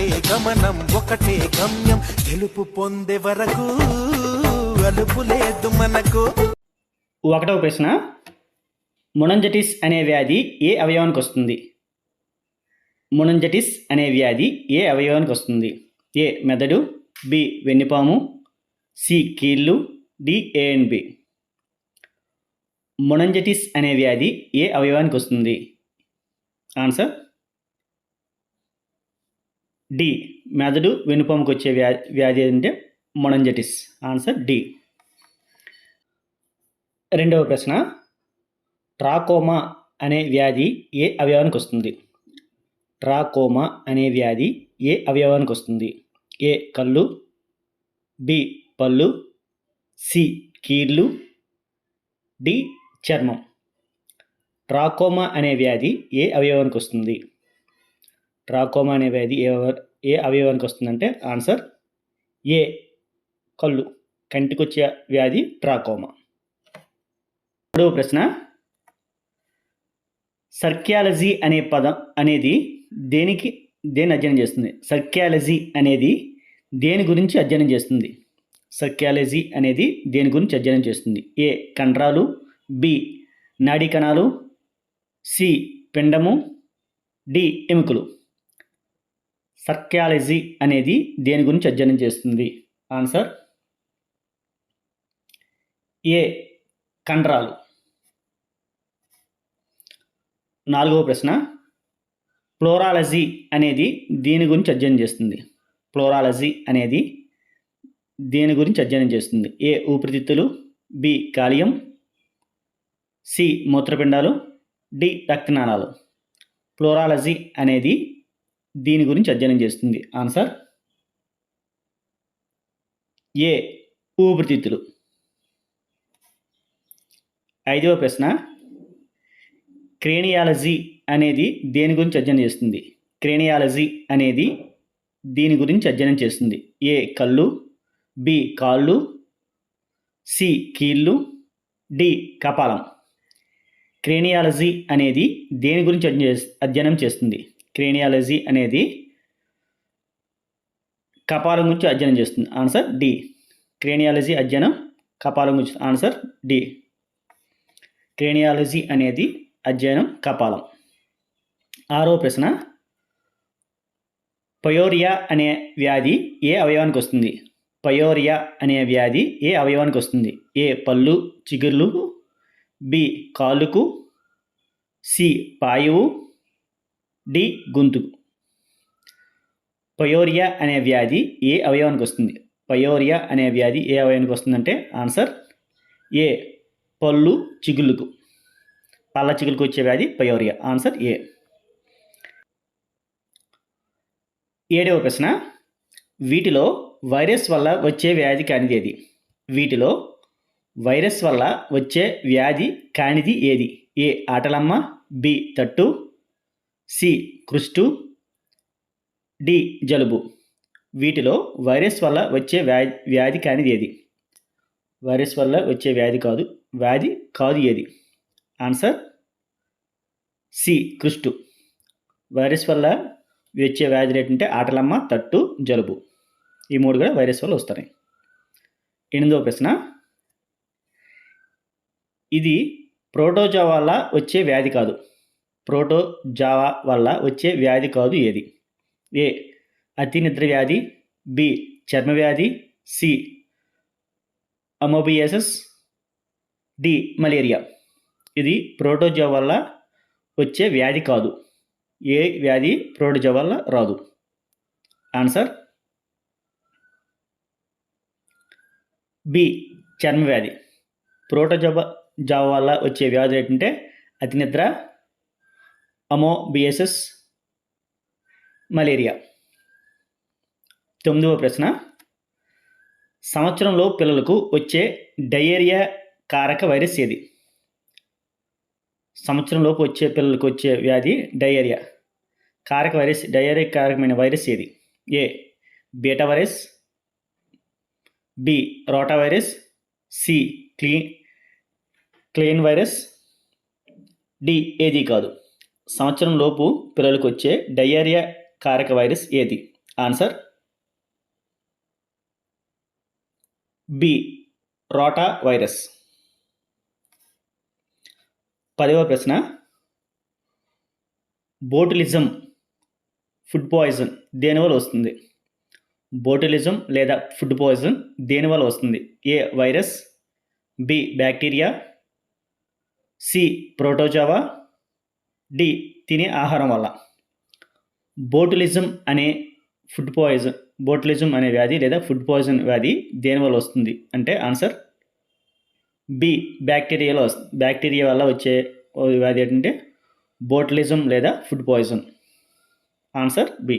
ఒకటే గమనం ఒకటే గమ్యం. గెలుపు పొందే వరకు అలుపు లేదు మనకు. ఒకటవ ప్రశ్న. మొనంజటిస్ అనే వ్యాధి ఏ అవయవానికి వస్తుంది? మొనంజటిస్ అనే వ్యాధి ఏ అవయవానికి వస్తుంది? ఏ మెదడు బి వెన్నుపాము సి కీళ్ళు D A and B. Meningitis అనే వ్యాధి ఏ అవయవానికి వస్తుంది? Answer D. మెదడు వెనుపంకి వచ్చే వ్యా వ్యాధి ఏంటంటే మొనంజటిస్. Answer D. రెండవ ప్రశ్న. ట్రాకోమా అనే వ్యాధి ఏ అవయవానికి వస్తుంది? ట్రాకోమా అనే వ్యాధి ఏ అవయవానికి వస్తుంది? ఏ. కళ్ళు. బి. పళ్ళు. సి. కీళ్ళు డి. చర్మం. ట్రాకోమా అనే వ్యాధి ఏ అవయవానికి వస్తుంది? ట్రాకోమా అనే వ్యాధి ఏ అవ- ఏ అవయవానికి వస్తుందంటే ఆన్సర్ ఏ కళ్ళు కంటికొచ్చే వ్యాధి ట్రాకోమా. మూడవ ప్రశ్న సర్క్యాలజీ అనే పదం అనేది దేనికి దేని అధ్యయనం చేస్తుంది? సర్క్యాలజీ అనేది దేని గురించి అధ్యయనం చేస్తుంది? సర్క్యాలజీ అనేది దేని గురించి అధ్యయనం చేస్తుంది? ఏ కండరాలు బి నాడీ కణాలు సి పిండము డి ఎముకలు. సర్క్యాలజీ అనేది దేని గురించి అధ్యయనం చేస్తుంది? ఆన్సర్. ఏ. కండరాలు. నాలుగవ ప్రశ్న. ఫ్లోరాలజీ అనేది దేని గురించి అధ్యయనం చేస్తుంది? ఫ్లోరాలజీ అనేది దేని గురించి అధ్యయనం చేస్తుంది? ఏ. ఊపిరితిత్తులు. బి. కాలియం సి. మూత్రపిండాలు. డి. రక్తనాళాలు. ఫ్లోరాలజీ అనేది దీని గురించి అధ్యయనం చేస్తుంది. ఆన్సర్ ఏ ఊపిరితిత్తులు. ఐదవ ప్రశ్న. క్రేనియాలజీ అనేది దేని గురించి అధ్యయనం చేస్తుంది? క్రేనియాలజీ అనేది దీని గురించి అధ్యయనం చేస్తుంది. ఏ కళ్ళు. బి కాళ్ళు. సి కీళ్ళు. డి కపాలం. క్రేనియాలజీ అనేది దేని గురించి అధ్యయనం అధ్యయనం చేస్తుంది? క్రేనియాలజీ అనేది కపాలం గురించి అధ్యయనం చేస్తుంది. Answer D. క్రేనియాలజీ అధ్యయనం కపాలం గురించి. Answer D. క్రేనియాలజీ అనేది అధ్యయనం కపాలం. ఆరో ప్రశ్న. పయోరియా అనే వ్యాధి ఏ అవయవానికి వస్తుంది? పయోరియా అనే వ్యాధి ఏ అవయవానికి వస్తుంది? ఏ పళ్ళు చిగుర్లు బి కాలుకు సి పాయువు డి గొంతుకు పయోరియా అనే వ్యాధి ఏ అవయవానికి వస్తుంది? పయోరియా అనే వ్యాధి ఏ అవయవానికి వస్తుందంటే ఆన్సర్ ఏ పళ్ళు చిగుళ్ళకు. పళ్ళ చిగుళ్ళకు వచ్చే వ్యాధి పయోరియా. ఆన్సర్ ఏ. ఏడవ ప్రశ్న. వీటిలో వైరస్ వల్ల వచ్చే వ్యాధి కానిది ఏది? వీటిలో వైరస్ వల్ల వచ్చే వ్యాధి కానిది ఏది? ఏ ఆటలమ్మ బి తట్టు సి కృష్టు డి జలుబు. వీటిలో వైరస్ వల్ల వచ్చే వ్యాధి వ్యాధి కానిది ఏది? వైరస్ వల్ల వచ్చే వ్యాధి కాదు వ్యాధి కాదు ఏది? Answer C కృష్టు. వైరస్ వల్ల వచ్చే వ్యాధులు ఏంటంటే ఆటలమ్మ తట్టు జలుబు. ఈ మూడు కూడా వైరస్ వల్ల వస్తాయి ఎనిమిదవ ప్రశ్న. ఇది ప్రోటోజా వల్ల వచ్చే వ్యాధి కాదు. ప్రోటోజావా వల్ల వచ్చే వ్యాధి కాదు ఏది? ఏ. అతి నిద్ర వ్యాధి బి. చర్మ వ్యాధి సి. Amoebiasis D. మలేరియా. ఇది ప్రోటోజో వల్ల వచ్చే వ్యాధి కాదు. ఏ వ్యాధి ప్రోటోజో వల్ల రాదు? ఆన్సర్? బి. చర్మ వ్యాధి. ప్రోటోజబ జావ వల్ల వచ్చే వ్యాధులు ఏంటంటే అతి నిద్ర అమోబియసిస్ మలేరియా. తొమ్మిదవ ప్రశ్న. సంవత్సరంలో పిల్లలకు వచ్చే డయేరియా కారక వైరస్ ఏది? సంవత్సరంలోపు వచ్చే పిల్లలకు వచ్చే వ్యాధి డయేరియా. కారక వైరస్ డయేరియా కారకమైన వైరస్ ఏది? A. Beta virus B. Rotavirus C. క్లీ క్లీన్ వైరస్ డి. ఏది కాదు. సంవత్సరం లోపు పిల్లలకు వచ్చే డయేరియా కారక వైరస్ ఏది? Answer B rotavirus. పదవ ప్రశ్న. బోటులిజం ఫుడ్ పాయిజన్ దేనివల్ల వస్తుంది? బోటులిజం లేదా ఫుడ్ పాయిజన్ దేనివల్ల వస్తుంది? A virus. B bacteria. C protozoa. D తినే ఆహారం వల్ల. బోటులిజం అనే ఫుడ్ పాయిజన్ బోటులిజం అనే వ్యాధి లేదా ఫుడ్ పాయిజన్ వ్యాధి దేనివల్ల వస్తుంది? అంటే ఆన్సర్ బి బ్యాక్టీరియాలో వస్తుంది బ్యాక్టీరియా వల్ల వచ్చే వ్యాధి ఏంటంటే బోటులిజం లేదా ఫుడ్ పాయిజన్. Answer B.